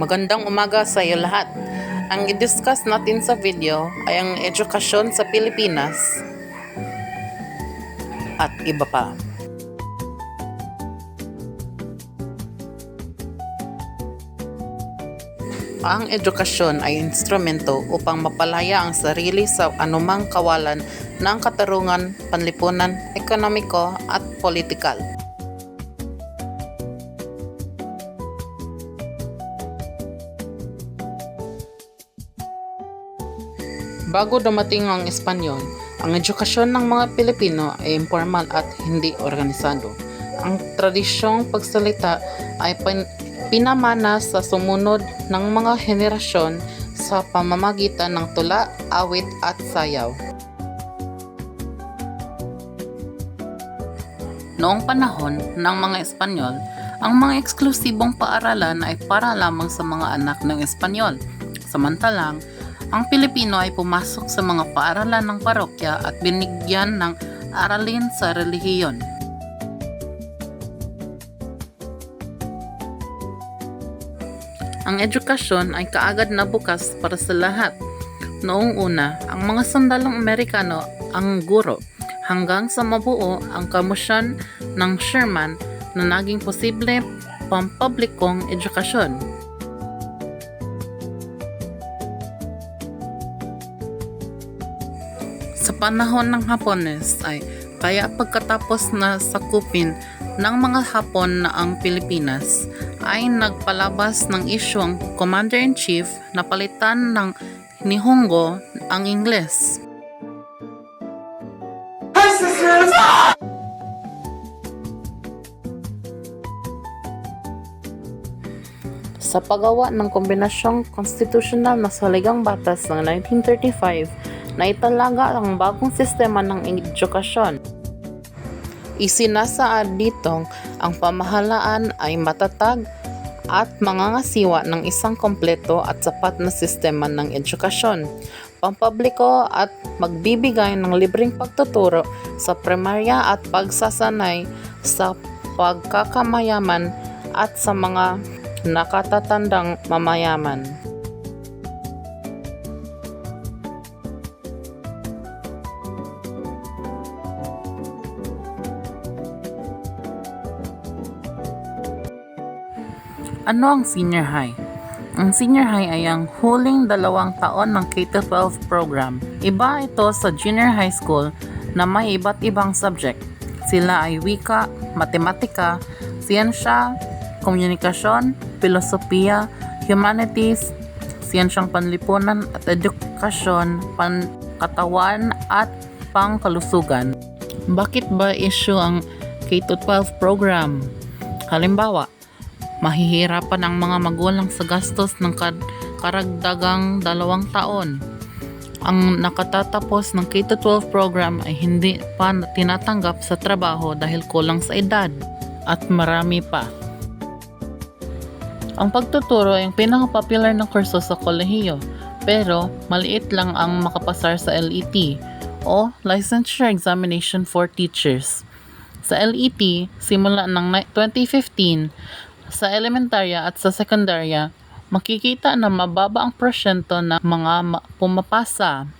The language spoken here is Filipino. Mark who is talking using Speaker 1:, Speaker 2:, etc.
Speaker 1: Magandang umaga sa iyo lahat. Ang i-discuss natin sa video ay ang edukasyon sa Pilipinas at iba pa. Ang edukasyon ay instrumento upang mapalaya ang sarili sa anumang kawalan ng katarungan, panlipunan, ekonomiko at politikal. Bago dumating ang Espanyol, ang edukasyon ng mga Pilipino ay informal at hindi organisado. Ang tradisyong pagsalita ay pin- pinamana sa sumunod ng mga henerasyon sa pamamagitan ng tula, awit at sayaw. Noong panahon ng mga Espanyol, ang mga eksklusibong paaralan ay para lamang sa mga anak ng Espanyol. Samantalang, ang Pilipino ay pumasok sa mga paaralan ng parokya at binigyan ng aralin sa relihiyon. Ang edukasyon ay kaagad na bukas para sa lahat. Noong una, ang mga sundalong Amerikano ang guro hanggang sa mabuo ang komisyon ng Sherman na naging posible pampublikong edukasyon. Sa panahon ng Hapones ay kaya pagkatapos na sakupin ng mga Hapon na ang Pilipinas ay nagpalabas ng isyong Commander-in-Chief na palitan ng Nihongo ang Ingles. Sa paggawa ng kombinasyong konstitusyonal na saligang batas ng 1935 na italaga ang bagong sistema ng edukasyon. Isinasaad ditong ang pamahalaan ay matatag at mangangasiwa ng isang kompleto at sapat na sistema ng edukasyon, pampubliko at magbibigay ng libreng pagtuturo sa primarya at pagsasanay sa pagkakamayaman at sa mga nakatatandang mamayaman. Ano ang senior high? Ang senior high ay ang huling dalawang taon ng K-12 program. Iba ito sa junior high school na may iba't ibang subject. Sila ay wika, matematika, siyensya, komunikasyon, filosofiya, humanities, siyensyang panlipunan at edukasyon, pangkatawan at pangkalusugan. Bakit ba issue ang K-12 program? Halimbawa, mahihirapan ang mga magulang sa gastos ng karagdagang dalawang taon. Ang nakatatapos ng K-12 program ay hindi pa tinatanggap sa trabaho dahil kulang sa edad at marami pa. Ang pagtuturo ay ang pinaka-popular na kurso sa kolehiyo pero maliit lang ang makapasar sa LET o Licensure Examination for Teachers. Sa LET, simula ng ni- 2015, sa elementarya at sa sekundarya, makikita na mababa ang prosyento ng mga ma- pumapasa.